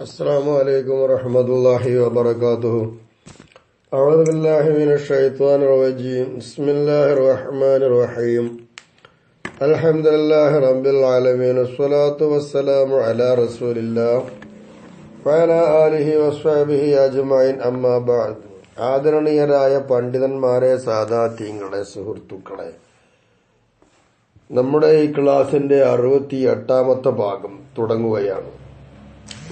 السلام عليكم ورحمة الله وبركاته أعوذ بالله من الشيطان الرجيم بسم الله الرحمن الرحيم الحمد لله رب العالمين والصلاة والسلام على رسول الله وعلى آله وصحبه أجمعين أما بعد ആദരണീയരായ പണ്ഡിതന്മാരെ സാധാത്യങ്ങളെ സുഹൃത്തുക്കളെ നമ്മുടെ ഈ ക്ലാസിന്റെ അറുപത്തി എട്ടാമത്തെ ഭാഗം തുടങ്ങുകയാണ്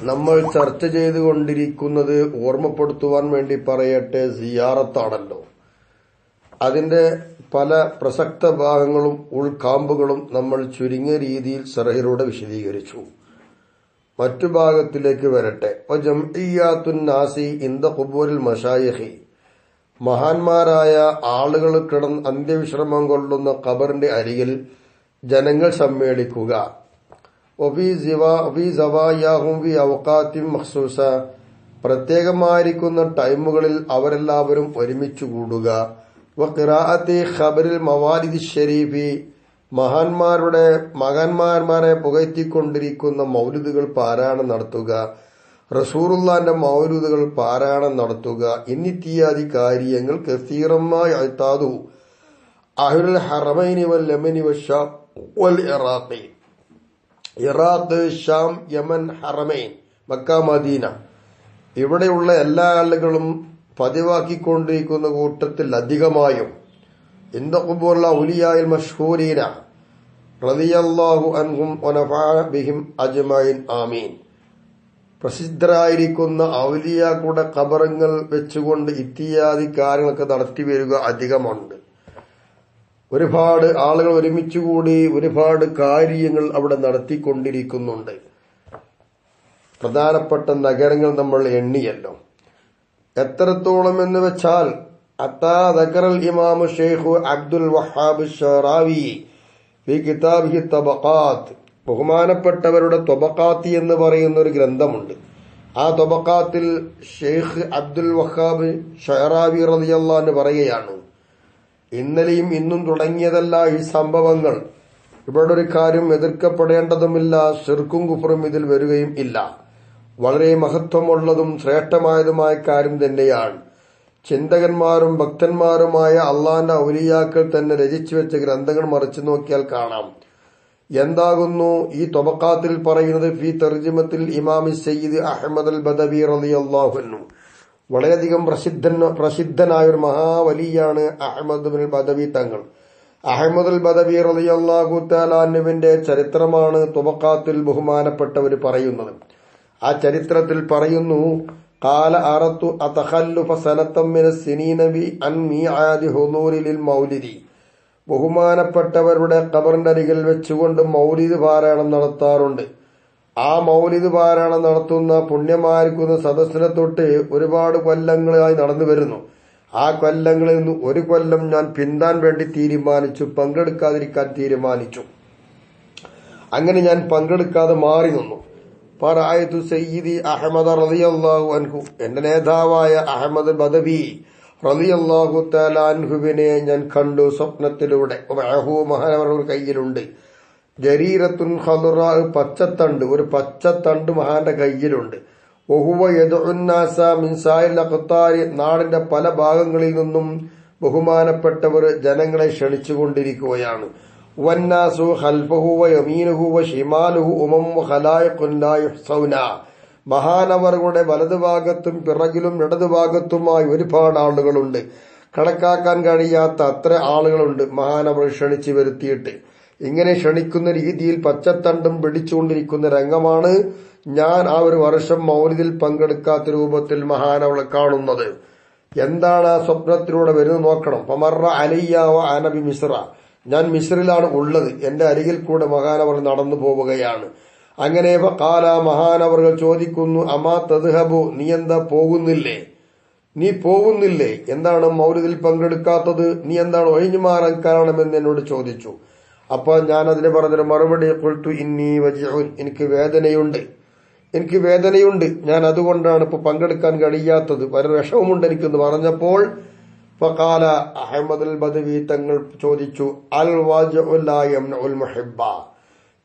നമ്മൾ ചർച്ച ചെയ്തുകൊണ്ടിരിക്കുന്നത് ഓർമ്മപ്പെടുത്തുവാൻ വേണ്ടി പറയട്ടെ സിയാറത്താണല്ലോ. അതിന്റെ പല പ്രസക്ത ഭാഗങ്ങളും ഉൾക്കാമ്പുകളും നമ്മൾ ചുരുങ്ങിയ രീതിയിൽ സെറഹിലൂടെ വിശദീകരിച്ചു. മറ്റു ഭാഗത്തിലേക്ക് വരട്ടെ. നാസി ഇന്ദ ഖുബൂരിൽ മഷായഹി മഹാന്മാരായ ആളുകൾ കിടന്ന് അന്ത്യവിശ്രമം കൊള്ളുന്ന ഖബറിന്റെ അരികിൽ ജനങ്ങൾ സമ്മേളിക്കുക. ഒഫി സവായാഹും വി അവക്കാത്തിം മഖ്സൂസ. പ്രത്യേകമായിരിക്കുന്ന ടൈമുകളിൽ അവരെല്ലാവരും ഒരുമിച്ചു കൂടുക. വ ഖിറാഅത്തി ഖബറിൽ മവാലിദ് ഷരീഫി മഹാന്മാരുടെ മഹാന്മാന്മാരെ പുകഴ്ത്തിക്കൊണ്ടിരിക്കുന്ന മൗലിദുകൾ പാരായണം നടത്തുക. റസൂറുല്ലാന്റെ മൗലൂദുകൾ പാരായണം നടത്തുക. എന്നിത്യാദി കാര്യങ്ങൾ കസീറമായി അഴ്ത്താതു അഹുൽ ഹറമൈനി വൽ ലമനി വൽ Iraqi. Iraq Sham Yemen Haramain Mecca Medina. ഇവിടെയുള്ള എല്ലാ ആളുകളും പതിവാക്കിക്കൊണ്ടിരിക്കുന്ന കൂട്ടത്തിൽ അധികമായും ഇന്ത ഖുബൂറുള്ള ഉലിയായിൽ മഷ്ഹൂരീന റളിയല്ലാഹു അൻഹും ബിഹിം അജ്മൈൻ ആമീൻ. പ്രസിദ്ധരായിരിക്കുന്ന ഔലിയാക്കളുടെ കബറങ്ങൾ വെച്ചുകൊണ്ട് ഇത്യാദി കാര്യങ്ങളൊക്കെ നടത്തി വരിക അധികമുണ്ട്. ഒരുപാട് ആളുകൾ ഒരുമിച്ചുകൂടി ഒരുപാട് കാര്യങ്ങൾ അവിടെ നടത്തിക്കൊണ്ടിരിക്കുന്നുണ്ട്. പ്രധാനപ്പെട്ട നഗരങ്ങൾ നമ്മൾ എണ്ണിയല്ലോ. എത്രത്തോളം എന്ന് വെച്ചാൽ അത്താ ദക്കറൽ ഇമാമു ഷെയ്ഖു അബ്ദുൽ വഹാബ് ഷറാവി ഫി കിതാബിഹി തബക്കാത്ത് ബഹുമാനപ്പെട്ടവരുടെ തൊബക്കാത്തി എന്ന് പറയുന്ന ഒരു ഗ്രന്ഥമുണ്ട്. ആ തൊബക്കാത്തിൽ ഷെയ്ഖ് അബ്ദുൽ വഹാബ് ഷെറാവി റതിയല്ലാന്ന് പറയുകയാണ് ഇന്നലെയും ഇന്നും തുടങ്ങിയതല്ല ഈ സംഭവങ്ങൾ. ഇവിടെ ഒരു കാര്യം എതിർക്കപ്പെടേണ്ടതുമില്ല ഷിർക്കും കുഫറും ഇതിൽ വരികയും ഇല്ല. വളരെ മഹത്വമുള്ളതും ശ്രേഷ്ഠമായതുമായ കാര്യം തന്നെയാണ്. ചിന്തകന്മാരും ഭക്തന്മാരുമായ അള്ളാന്റെ ഔലിയാക്കൾ തന്നെ രചിച്ചു വെച്ച ഗ്രന്ഥങ്ങൾ മറിച്ചു നോക്കിയാൽ കാണാം. എന്താകുന്നു? ഈ തൊബക്കാത്തിൽ പറയുന്നത് ഫി തർജിമത്തിൽ ഇമാമി സയ്യിദ് അഹമ്മദ് അൽ ബദബി റളിയല്ലാഹു വളരെയധികം പ്രസിദ്ധൻ പ്രസിദ്ധനായ ഒരു മഹാവലിയാണ് അഹമ്മദ് ബിൻ ബദവി തങ്ങൾ. അഹമ്മദ് അൽ ബദവി റളിയല്ലാഹു താലാന്നുവിന്റെ ചരിത്രമാണ് തുബക്കാത്തിൽ ബഹുമാനപ്പെട്ടവർ പറയുന്നത്. ആ ചരിത്രത്തിൽ പറയുന്നു കാല അറത്തു സിനീനബി അൻ മീആദി മൗലിദി. ബഹുമാനപ്പെട്ടവരുടെ കബറിന്റെ അരികിൽ വെച്ചുകൊണ്ട് മൗലിദ് പാരായണം നടത്താറുണ്ട്. ആ മൗലിദ് പാരായണം നടത്തുന്ന പുണ്യമായിരിക്കുന്ന സദസ്സിനെ തൊട്ട് ഒരുപാട് കൊല്ലങ്ങളായി നടന്നു വരുന്നു. ആ കൊല്ലങ്ങളിൽ നിന്ന് ഒരു കൊല്ലം ഞാൻ പിന്താൻ വേണ്ടി തീരുമാനിച്ചു പങ്കെടുക്കാതിരിക്കാൻ തീരുമാനിച്ചു. അങ്ങനെ ഞാൻ പങ്കെടുക്കാതെ മാറി നിന്നു. പറായത്തു സയ്യിദി അഹമ്മദ് റളിയല്ലാഹു അൻഹു എന്റെ നേതാവായ അഹമ്മദ് ബദവി റളിയല്ലാഹു തലാൻഹുവിനെ ഞാൻ കണ്ടു സ്വപ്നത്തിലൂടെ. മഹനവർ കയ്യിലുണ്ട്. ജരീരത്തുൻ ഖദുറ പച്ചത്തണ്ട് ഒരു പച്ചത്തണ്ട് മഹാന്റെ കയ്യിലുണ്ട്. ഒഹുവ യദുന്നാസ മിൻ അഖത്താരി നാടിന്റെ പല ഭാഗങ്ങളിൽ നിന്നും ബഹുമാനപ്പെട്ടവർ ജനങ്ങളെ ക്ഷണിച്ചുകൊണ്ടിരിക്കുകയാണ്. വന്നാസു ഖൽഫഹു യമീനുഹുവ ഷിമാലുഹു ഉമം മഹാനവറുടെ മഹാനവറുകളുടെ വലതുഭാഗത്തും പിറകിലും ഇടതുഭാഗത്തുമായി ഒരുപാട് ആളുകളുണ്ട്. കണക്കാക്കാൻ കഴിയാത്ത അത്ര ആളുകളുണ്ട് മഹാനവർ ക്ഷണിച്ചു വരുത്തിയിട്ട്. ഇങ്ങനെ ക്ഷണിക്കുന്ന രീതിയിൽ പച്ചത്തണ്ടും പിടിച്ചുകൊണ്ടിരിക്കുന്ന രംഗമാണ് ഞാൻ ആ ഒരു വർഷം മൗലിദിൽ പങ്കെടുക്കാത്ത രൂപത്തിൽ മഹാനവളെ കാണുന്നത്. എന്താണ് ആ സ്വപ്നത്തിലൂടെ വരുന്നത് നോക്കണം. പമറ അലയ്യാവ അനബി മിശ്ര ഞാൻ മിശ്രിലാണ് ഉള്ളത്. എന്റെ അരികിൽ കൂടെ മഹാനവർ നടന്നു പോവുകയാണ്. അങ്ങനെ കാല മഹാനവറുകൾ ചോദിക്കുന്നു അമാ തദ്ഹബു നീ എന്താ പോകുന്നില്ലേ? നീ പോകുന്നില്ലേ? എന്താണ് മൗലിദിൽ പങ്കെടുക്കാത്തത്? നീ എന്താണ് ഒഴിഞ്ഞു മാറാൻ കാരണമെന്ന് എന്നോട് ചോദിച്ചു. അപ്പൊ ഞാൻ അതിന് പറഞ്ഞൊരു മറുപടി കൊൽത്തു ഇന്നി വജിഉൻ. എനിക്ക് വേദനയുണ്ട്. എനിക്ക് വേദനയുണ്ട്. ഞാൻ അതുകൊണ്ടാണ് ഇപ്പൊ പങ്കെടുക്കാൻ കഴിയാത്തത്. വളരെ വിഷമമുണ്ട് എനിക്കെന്ന് പറഞ്ഞപ്പോൾ. ഫഖാല അഹമ്മദ് അൽ ബദവി തങ്ങൾ ചോദിച്ചു അൽ വാജുൽ മുഹിബ്ബ.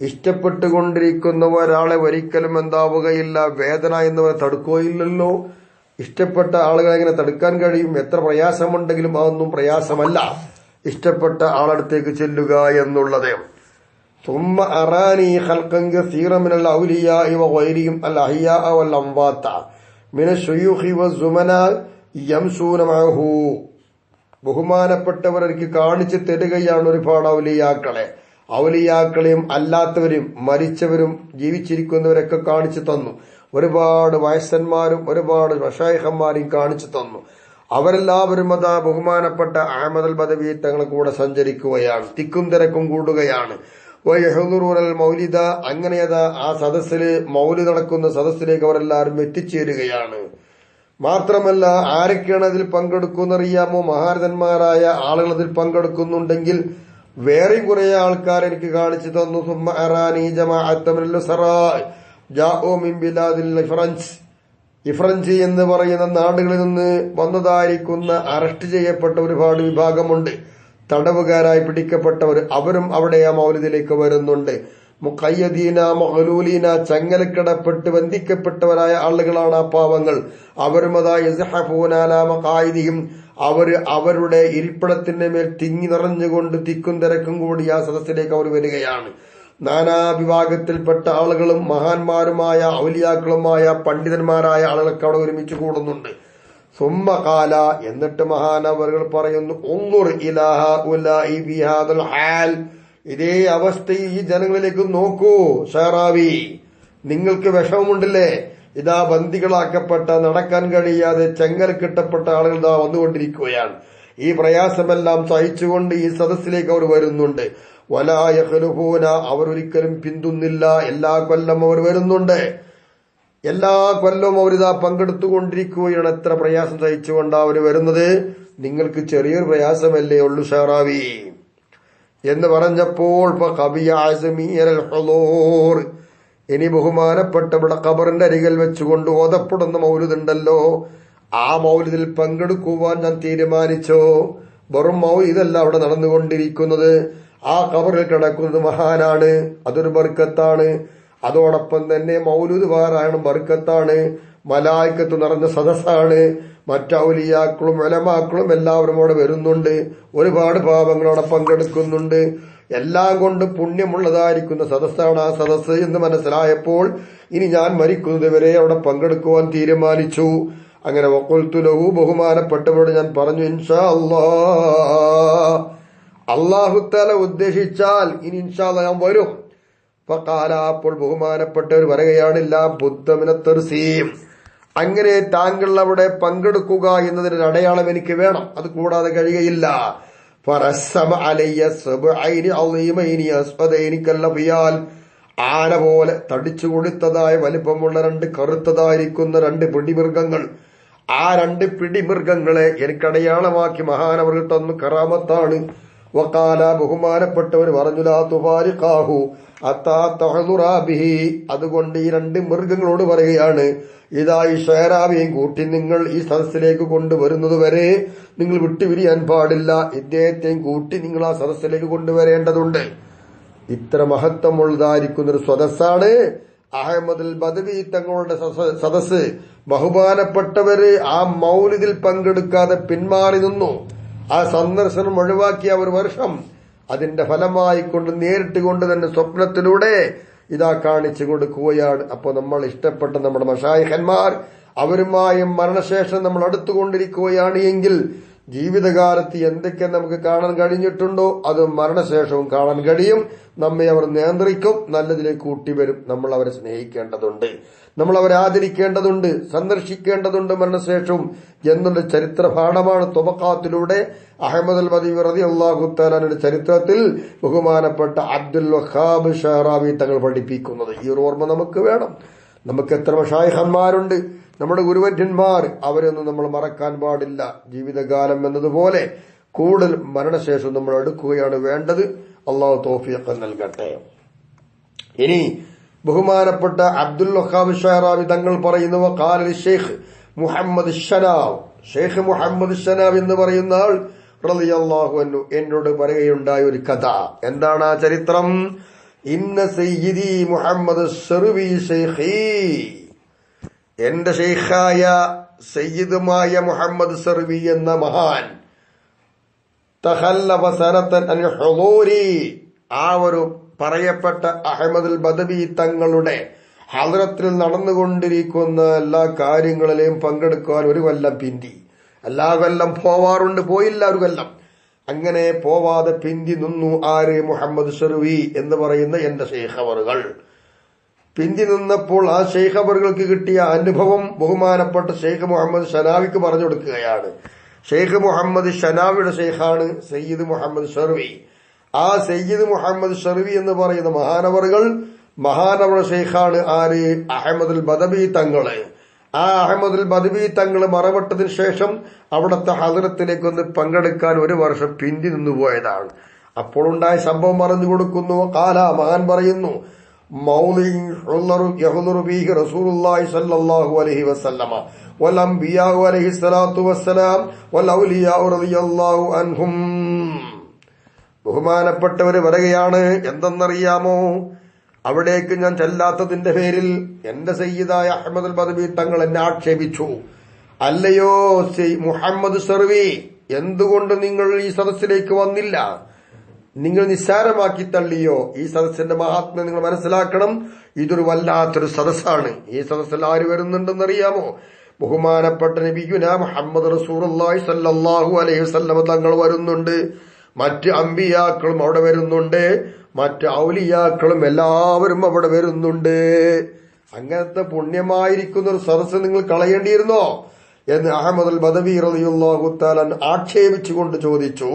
ഇഷ്ടപ്പെട്ടുകൊണ്ടിരിക്കുന്ന ഒരാളെ ഒരിക്കലും എന്താവുകയില്ല. വേദന എന്നിവരെ തടുക്കുകയില്ലല്ലോ. ഇഷ്ടപ്പെട്ട ആളുകളെ എങ്ങനെ തടുക്കാൻ കഴിയും? എത്ര പ്രയാസമുണ്ടെങ്കിലും അതൊന്നും പ്രയാസമല്ല. ഇഷ്ടപ്പെട്ട ആളടുത്തേക്ക് ചെല്ലുക എന്നുള്ളത്. തുമ്മ അറാനി ഹൽക്കങ്ക സീറമിനൽ ഔലിയ ഇവ വൈരിയും അൽ അഹിയ അവൽ അംവാത്ത മിന ഷുയുഹി വ സുമന യംസൂനമാഹു ബഹുമാനപ്പെട്ടവർ എനിക്ക് കാണിച്ചു തരികയാണ് ഒരുപാട് ഔലിയാക്കളെ. ഔലിയാക്കളെയും അല്ലാത്തവരും മരിച്ചവരും ജീവിച്ചിരിക്കുന്നവരൊക്കെ കാണിച്ചു തന്നു. ഒരുപാട് വയസ്സന്മാരും ഒരുപാട് വഷായഹന്മാരെയും കാണിച്ചു തന്നു. അവരെല്ലാവരും അത് ബഹുമാനപ്പെട്ട അഹമ്മദ് ബദവി തങ്ങൾ കൂടെ സഞ്ചരിക്കുകയാണ്. തിക്കും തിരക്കും കൂടുകയാണ്. വയഹുറുൽ മൗലിദ അങ്ങനെ അതാ ആ സദസ്സിൽ മൗലി നടക്കുന്ന സദസ്സിലേക്ക് അവരെല്ലാവരും എത്തിച്ചേരുകയാണ്. മാത്രമല്ല ആരൊക്കെയാണ് അതിൽ പങ്കെടുക്കുന്നറിയാമോ? മഹാരഥന്മാരായ ആളുകൾ അതിൽ പങ്കെടുക്കുന്നുണ്ടെങ്കിൽ വേറെയും കുറെ ആൾക്കാർ എനിക്ക് കാണിച്ചു തന്നു. സുമ്മ അറാനി ജമാഅത്തമിൽ സറായ് ഇഫ്രഞ്ച് എന്ന് പറയുന്ന നാടുകളിൽ നിന്ന് വന്നതായിരിക്കുന്ന അറസ്റ്റ് ചെയ്യപ്പെട്ട ഒരുപാട് വിഭാഗമുണ്ട്. തടവുകാരായി പിടിക്കപ്പെട്ടവർ അവരും അവിടെ ആ മൗലിദിലേക്ക് വരുന്നുണ്ട്. മുക്കയ്യദീന മഹലൂലീന ചങ്ങലക്കിടപ്പെട്ട് ബന്ധിക്കപ്പെട്ടവരായ ആളുകളാണ് ആ പാവങ്ങൾ. അവരും അതാ അവർ അവരുടെ ഇരിപ്പിടത്തിന്റെ മേൽ തിങ്ങി നിറഞ്ഞുകൊണ്ട് തിക്കും തിരക്കും കൂടി ആ സദസ്സിലേക്ക് അവർ വരികയാണ്. നാനാ വിഭാഗത്തിൽപ്പെട്ട ആളുകളും മഹാന്മാരുമായ ഔലിയാക്കളുമായ പണ്ഡിതന്മാരായ ആളുകളൊക്കെ അവിടെ ഒരുമിച്ച് കൂടുന്നുണ്ട്. സുമ്മകാല എന്നിട്ട് മഹാനവറുകൾ പറയുന്നു ഒന്നുർ ഹാൽ. ഇതേ അവസ്ഥ ഈ ജനങ്ങളിലേക്ക് നോക്കൂ ഷാറാവി നിങ്ങൾക്ക് വിഷമമുണ്ടല്ലേ? ഇതാ ബന്ദികളാക്കപ്പെട്ട നടക്കാൻ കഴിയാതെ ചെങ്ങൽ കിട്ടപ്പെട്ട ആളുകൾ ഇതാ വന്നുകൊണ്ടിരിക്കുകയാണ്. ഈ പ്രയാസമെല്ലാം സഹിച്ചുകൊണ്ട് ഈ സദസ്സിലേക്ക് അവർ വരുന്നുണ്ട്. വലായഹലുഹൂന അവർ ഒരിക്കലും പിന്തുന്നില്ല. എല്ലാ കൊല്ലം അവർ വരുന്നുണ്ട്. എല്ലാ കൊല്ലവും അവരിതാ പങ്കെടുത്തുകൊണ്ടിരിക്കുകയാണ്. എത്ര പ്രയാസം സഹിച്ചുകൊണ്ട് അവർ വരുന്നത്? നിങ്ങൾക്ക് ചെറിയൊരു പ്രയാസമല്ലേ ഉള്ളു ഷാറാവി എന്ന് പറഞ്ഞപ്പോൾ ഇനി ബഹുമാനപ്പെട്ട ഇവിടെ ഖബറിന്റെ അരികിൽ വെച്ചുകൊണ്ട് ഓതപ്പെടുന്ന മൗലിതുണ്ടല്ലോ ആ മൗലിദിൽ പങ്കെടുക്കുവാൻ ഞാൻ തീരുമാനിച്ചോ. വെറും മൗലിതല്ല അവിടെ നടന്നുകൊണ്ടിരിക്കുന്നത്. ആ ഖബറിൽ കിടക്കുന്നത് മഹാനാണ്. അതൊരു ബർക്കത്താണ്. അതോടൊപ്പം തന്നെ മൗലൂദ് പാരായണം ബർക്കത്താണ്. മലായിക്കത്ത് നിറഞ്ഞ സദസ്സാണ്. മറ്റൗലിയാക്കളും വലമാക്കളും എല്ലാവരും അവിടെ വരുന്നുണ്ട്. ഒരുപാട് പാപങ്ങൾ അവിടെ പങ്കെടുക്കുന്നുണ്ട്. എല്ലാം കൊണ്ട് പുണ്യമുള്ളതായിരിക്കുന്ന സദസ്സാണ് ആ സദസ്സ് എന്ന് മനസ്സിലായപ്പോൾ ഇനി ഞാൻ മരിക്കുന്നത് വരെ അവിടെ പങ്കെടുക്കുവാൻ തീരുമാനിച്ചു. അങ്ങനെ വക്കുൽത്തുലഹു ബഹുമാനപ്പെട്ടവരോട് ഞാൻ പറഞ്ഞു ഇൻഷാ അല്ലാ അള്ളാഹുത്താല ഉദ്ദേശിച്ചാൽ ഇനി ഇൻഷാ അല്ലാ ഞാൻ വരും. അപ്പൊ കാല അപ്പോൾ ബഹുമാനപ്പെട്ടവർ പറയുകയാണില്ല ബുദ്ധമിനെ അങ്ങനെ താങ്കൾ അവിടെ പങ്കെടുക്കുക എന്നതിന് അടയാളം എനിക്ക് വേണം. അത് കൂടാതെ കഴിയുകയില്ല. ആന പോലെ തടിച്ചു കൊടുത്തതായ വലിപ്പമുള്ള രണ്ട് കറുത്തതായിരിക്കുന്ന രണ്ട് പിടിമൃഗങ്ങൾ. ആ രണ്ട് പിടിമൃഗങ്ങളെ എനിക്ക് അടയാളമാക്കി മഹാനവർ തന്നു കറാമത്താണ്. വക്കാല ബഹുമാനപ്പെട്ടവർ പറഞ്ഞുലാ തുപാരിഖാഹു അത്താത്തഹുറാബിഹി അതുകൊണ്ട് ഈ രണ്ട് മൃഗങ്ങളോട് പറയുകയാണ് ഇതാ ഈ ഷേരാവിയും കൂട്ടി നിങ്ങൾ ഈ സദസ്സിലേക്ക് കൊണ്ടുവരുന്നത് വരെ നിങ്ങൾ വിട്ടുപിരിയാൻ പാടില്ല. ഇദ്ദേഹത്തെയും കൂട്ടി നിങ്ങൾ ആ സദസ്സിലേക്ക് കൊണ്ടുവരേണ്ടതുണ്ട്. ഇത്ര മഹത്വമുള്ളതായിരിക്കുന്ന ഒരു സദസ്സാണ് അഹമ്മദ് ബദവി തങ്ങളുടെ സദസ് ബഹുമാനപ്പെട്ടവര് ആ മൗലിതിൽ പങ്കെടുക്കാതെ പിന്മാറി നിന്നു. ആ സന്ദർശനം ഒഴിവാക്കിയ ഒരു വർഷം അതിന്റെ ഫലമായിക്കൊണ്ട് നേരിട്ട് കൊണ്ട് തന്നെ സ്വപ്നത്തിലൂടെ ഇതാ കാണിച്ചു കൊടുക്കുകയാണ്. അപ്പോൾ നമ്മൾ ഇഷ്ടപ്പെട്ട നമ്മുടെ മഷായഹന്മാർ അവരുമായും മരണശേഷം നമ്മൾ അടുത്തുകൊണ്ടിരിക്കുകയാണ് എങ്കിൽ ജീവിതകാലത്ത് എന്തൊക്കെ നമുക്ക് കാണാൻ കഴിഞ്ഞിട്ടുണ്ടോ അത് മരണശേഷവും കാണാൻ കഴിയും. നമ്മെ അവർ നിയന്ത്രിക്കും നല്ലതിലേക്ക് കൂട്ടിവരും നമ്മൾ അവരെ സ്നേഹിക്കേണ്ടതുണ്ട്. നമ്മൾ അവരെ ആദരിക്കേണ്ടതുണ്ട് സന്ദർശിക്കേണ്ടതുണ്ട് മരണശേഷവും. എന്നുള്ള ചരിത്ര പാഠമാണ് തുബക്കാത്തിലൂടെ അഹമ്മദ് അൽ മദീബ് റതി അള്ളാഹുത്താലാന്റെ ചരിത്രത്തിൽ ബഹുമാനപ്പെട്ട അബ്ദുൽ വഹാബ് ഷഹറാബി തങ്ങൾ പഠിപ്പിക്കുന്നത്. ഈ ഓർമ്മ നമുക്ക് വേണം. നമുക്ക് എത്ര ഷായഹന്മാരുണ്ട് നമ്മുടെ ഗുരുവര്യന്മാർ അവരൊന്നും നമ്മൾ മറക്കാൻ പാടില്ല. ജീവിതകാലം എന്നതുപോലെ കൂടുതൽ മരണശേഷം നമ്മൾ അടുക്കുകയാണ് വേണ്ടത്. അള്ളാഹു തോഫിയൊക്കെ നൽകട്ടെ. ഇനി ബഹുമാനപ്പെട്ട അബ്ദുൽ വഹാബ് ഷഹറാബി തങ്ങൾ പറയുന്നവ കാലി ഷെയ്ഖ് മുഹമ്മദ് ഷനാവ്. ഷെയ്ഖ് മുഹമ്മദ് ഷനാവ് എന്ന് പറയുന്ന ആൾ റളിയല്ലാഹു അന്നു എന്നോട് പറയുകയുണ്ടായ ഒരു കഥ. എന്താണ് ആ ചരിത്രം? ഇന്ന സയ്യിദി മുഹമ്മദ് ഷെറുവി ഷെയ്ഖി. എന്റെ ഷെയ്ഖായ സയ്യിദുമായ മുഹമ്മദ് സർവി എന്ന മഹാൻ. തഹല്ലവ സനത്തൻ ഹുദൂരി. ആ ഒരു പറയപ്പെട്ട അഹമ്മദുൽ ബദബി തങ്ങളുടെ ഹദ്രത്തിൽ നടന്നുകൊണ്ടിരിക്കുന്ന എല്ലാ കാര്യങ്ങളിലെയും പങ്കെടുക്കാൻ ഒരു കൊല്ലം പിന്തി. എല്ലാ കൊല്ലം പോവാറുണ്ട് പോയില്ല ഒരു കൊല്ലം. അങ്ങനെ പോവാതെ പിന്തി നിന്നു ആര്? മുഹമ്മദ് ഷെറുവി എന്ന് പറയുന്ന എന്റെ ഷെയ്ഖവറുകൾ പിന്തി നിന്നപ്പോൾ ആ ഷെയ്ഖ് അവറുകൾക്ക് കിട്ടിയ അനുഭവം ബഹുമാനപ്പെട്ട ഷെയ്ഖ് മുഹമ്മദ് ഷനാവിക്ക് പറഞ്ഞു കൊടുക്കുകയാണ്. ഷെയ്ഖ് മുഹമ്മദ് ഷനാവിയുടെ ഷെയ്ഖാണ് സയ്യിദ് മുഹമ്മദ് ഷെർവി. ആ സയ്യിദ് മുഹമ്മദ് ഷെർവി എന്ന് പറയുന്ന മഹാനവറുകൾ മഹാനവർ ഷെയ്ഖാണ് ആര്? അഹമ്മദുൽ ബദബി തങ്ങൾ. ആ അഹമ്മദുൽ ബദബി തങ്ങൾ മറവിട്ടതിന് ശേഷം അവിടുത്തെ ഹദരത്തിലേക്ക് ഒന്ന് പങ്കെടുക്കാൻ ഒരു വർഷം പിന്തി നിന്നുപോയതാണ് അപ്പോൾ ഉണ്ടായ സംഭവം പറഞ്ഞു കൊടുക്കുന്നു. കാല മഹാൻ പറയുന്നു ബഹുമാനപ്പെട്ടവര് വരകയാണ്. എന്തെന്നറിയാമോ? അവിടേക്ക് ഞാൻ ചെല്ലാത്തതിന്റെ പേരിൽ എന്റെ സയ്യിദായ അഹമ്മദ് ബദബി തങ്ങൾ എന്നെ ആക്ഷേപിച്ചു. അല്ലയോ മുഹമ്മദ് സർവി എന്തുകൊണ്ട് നിങ്ങൾ ഈ സദസ്സിലേക്ക് വന്നില്ല? നിങ്ങൾ നിസ്സാരമാക്കി തള്ളിയോ ഈ സദസ്സിന്റെ മഹാത്മ്യം നിങ്ങൾ മനസ്സിലാക്കണം. ഇതൊരു വല്ലാത്തൊരു സദസ്സാണ്. ഈ സദസ്സിൽ ആര് വരുന്നുണ്ടെന്ന് അറിയാമോ ബഹുമാനപ്പെട്ട നബിയുന മുഹമ്മദ് റസൂറുല്ലാഹി സല്ലല്ലാഹു അലൈഹി വസല്ലമ തങ്ങൾ വരുന്നുണ്ട്. മറ്റ് അമ്പിയാക്കളും അവിടെ വരുന്നുണ്ട്. മറ്റ് ഔലിയാക്കളും എല്ലാവരും അവിടെ വരുന്നുണ്ട്. അങ്ങനത്തെ പുണ്യമായിരിക്കുന്ന ഒരു സദസ്സ് നിങ്ങൾ കളയേണ്ടിയിരുന്നോ? എന്ന് അഹമ്മദ് അൽ ബദവി റളിയല്ലാഹു തആല ആക്ഷേപിച്ചുകൊണ്ട് ചോദിച്ചു.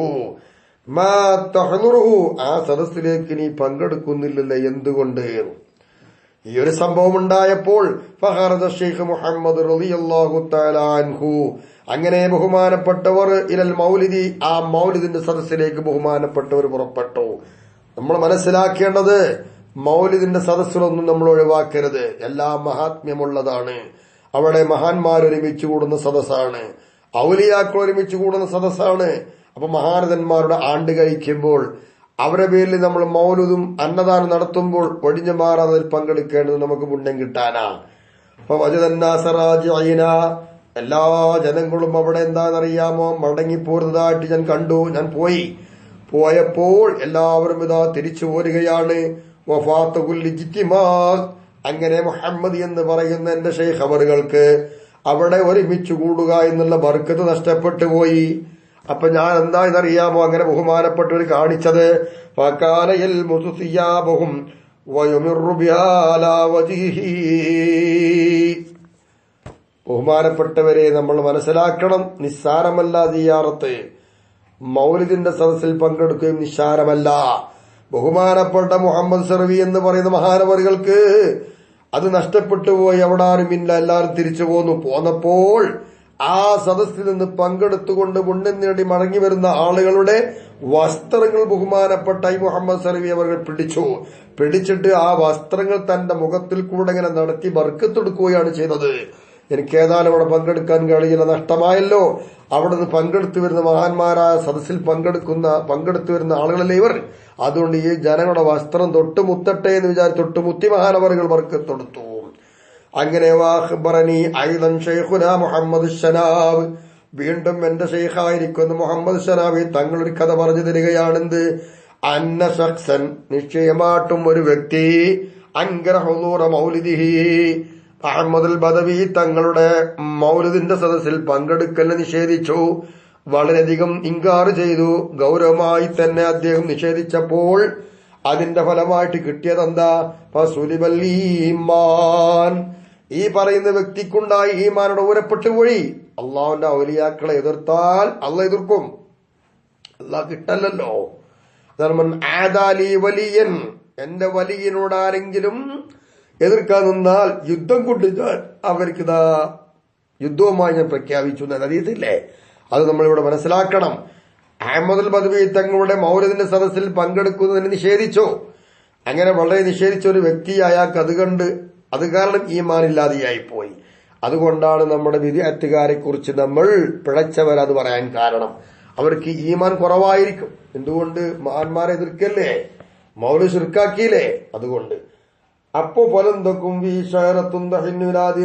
ആ സദസ്സിലേക്ക് നീ പങ്കെടുക്കുന്നില്ലല്ലോ എന്തുകൊണ്ട്? ഈ ഒരു സംഭവം ഉണ്ടായപ്പോൾ ഷെയ്ഖ് മുഹമ്മദ് റളിയല്ലാഹു അങ്ങനെ ബഹുമാനപ്പെട്ടവർ ഇലൽ മൗലിദി ആ മൗലിദിന്റെ സദസ്സിലേക്ക് ബഹുമാനപ്പെട്ടവർ പുറപ്പെട്ടു. നമ്മൾ മനസ്സിലാക്കേണ്ടത് മൗലിദിന്റെ സദസ്സിലൊന്നും നമ്മൾ ഒഴിവാക്കരുത്. എല്ലാം മഹാത്മ്യമുള്ളതാണ്. അവിടെ മഹാന്മാർ ഒരുമിച്ച് കൂടുന്ന സദസ്സാണ്. ഔലിയാക്കൾ ഒരുമിച്ച് കൂടുന്ന സദസ്സാണ്. അപ്പൊ മഹാനതന്മാരുടെ ആണ്ട് കഴിക്കുമ്പോൾ അവരെ പേരിൽ നമ്മൾ മൗലുതും അന്നദാനം നടത്തുമ്പോൾ ഒഴിഞ്ഞു മാറാതെ പങ്കെടുക്കേണ്ടത് നമുക്ക് പുണ്യം കിട്ടാനാ. അപ്പൊ വജുതന്നാസറാജീന എല്ലാ ജനങ്ങളും അവിടെ എന്താണെന്നറിയാമോ? മടങ്ങിപ്പോരുന്നതായിട്ട് ഞാൻ കണ്ടു ഞാൻ പോയി. പോയപ്പോൾ എല്ലാവരും ഇതാ തിരിച്ചു പോരുകയാണ്. അങ്ങനെ മുഹമ്മദ് എന്ന് പറയുന്ന എന്റെ ഷെയ്ഖ് അവറുകൾക്ക് അവിടെ ഒരുമിച്ച് കൂടുക എന്നുള്ള ബർക്കത്ത് നഷ്ടപ്പെട്ടു പോയി. അപ്പൊ ഞാൻ എന്താ ഇതറിയാമോ? അങ്ങനെ ബഹുമാനപ്പെട്ടവർ കാണിച്ചത് ബിഹാലാ വജിഹി. ബഹുമാനപ്പെട്ടവരെ നമ്മൾ മനസ്സിലാക്കണം നിസ്സാരമല്ല സിയാറത്ത്. മൗലിദിന്റെ സദസ്സിൽ പങ്കെടുക്കുകയും നിസ്സാരമല്ല. ബഹുമാനപ്പെട്ട മുഹമ്മദ് സർവി എന്ന് പറയുന്ന മഹാനവറുകൾക്ക് അത് നഷ്ടപ്പെട്ടു പോയി. അവിടെ ആരുമില്ല എല്ലാവരും തിരിച്ചു പോന്നു. പോന്നപ്പോൾ ആ സദസ്സിൽ നിന്ന് പങ്കെടുത്തുകൊണ്ട് പുണ്യം നേടി മടങ്ങി വരുന്ന ആളുകളുടെ വസ്ത്രങ്ങൾ ബഹുമാനപ്പെട്ട ഈ മുഹമ്മദ് സലവി അവർ പിടിച്ചു. പിടിച്ചിട്ട് ആ വസ്ത്രങ്ങൾ തന്റെ മുഖത്തിൽ കൂടെ ഇങ്ങനെ നടത്തി വറുക്കത്തെടുക്കുകയാണ് ചെയ്തത്. എനിക്ക് ഏതായാലും അവിടെ പങ്കെടുക്കാൻ കഴിയില്ല നഷ്ടമായല്ലോ. അവിടെ നിന്ന് പങ്കെടുത്തു വരുന്ന മഹാന്മാരായ സദസ്സിൽ പങ്കെടുക്കുന്ന പങ്കെടുത്തു വരുന്ന ആളുകളല്ലേ ഇവർ? അതുകൊണ്ട് ഈ ജനങ്ങളുടെ വസ്ത്രം തൊട്ടുമുത്തട്ടെ എന്ന് വിചാരിച്ച് തൊട്ടുമുത്തി മഹാനവറുകൾ ബർക്കത്തെടുത്തു അങ്ങനെ വാഹ്ബറനി ഐതൻ ഷെയ്ഖുന മുഹമ്മദ് ഷനാവ് വീണ്ടും എന്റെ ഷെയ്ഖായിരിക്കുന്ന മുഹമ്മദ് ഷനാബി തങ്ങളൊരു കഥ പറഞ്ഞു തരികയാണെന്ത്? അന്ന ശക്സൻ നിശ്ചയമായിട്ടും ഒരു വ്യക്തി അങ്കരഹുദൂറ മൗലിദിഹി. അഹമ്മദുൽ ബദവി തങ്ങളുടെ മൗലിദിന്റെ സദസ്സിൽ പങ്കെടുക്കലിന് നിഷേധിച്ചു. വളരെയധികം ഇൻകാർ ചെയ്തു. ഗൗരവമായി തന്നെ അദ്ദേഹം നിഷേധിച്ചപ്പോൾ അതിന്റെ ഫലമായിട്ട് കിട്ടിയതെന്താ? ഈ പറയുന്ന വ്യക്തിക്കുണ്ടായി ഈമാനോട് ഊരപ്പെട്ടു പോയി. അള്ളാഹുന്റെ ഔലിയാക്കളെ എതിർത്താൽ അള്ള എതിർക്കും. അള്ളാഹ് കിട്ടല്ലോ വലിയൻ. എന്റെ വലിയനോട് ആരെങ്കിലും എതിർക്കാൻ നിന്നാൽ യുദ്ധം കൊണ്ട് ഞാൻ അവർക്കിതാ യുദ്ധവുമായി ഞാൻ പ്രഖ്യാപിച്ചു എന്ന് അറിയത്തില്ലേ അത് നമ്മളിവിടെ മനസ്സിലാക്കണം. അഹമ്മദുൽ ബദവി തങ്ങളുടെ മൗലദിന്റെ സദസ്സിൽ പങ്കെടുക്കുന്നതിന് നിഷേധിച്ചു. അങ്ങനെ വളരെ നിഷേധിച്ച ഒരു വ്യക്തി അയാൾക്ക് അത് കണ്ട് അത് കാരണം ഈമാനില്ലാതെയായി പോയി അതുകൊണ്ടാണ് നമ്മുടെ വിദ്യാർത്ഥികാരെ കുറിച്ച് നമ്മൾ പിഴച്ചവരത് പറയാൻ കാരണം. അവർക്ക് ഈമാൻ കുറവായിരിക്കും. എന്തുകൊണ്ട്? മഹാന്മാരെ എതിർക്കല്ലേ? മൗല ശുർക്കാക്കിയില്ലേ? അതുകൊണ്ട്. അപ്പോ പൊലന്തൊക്കും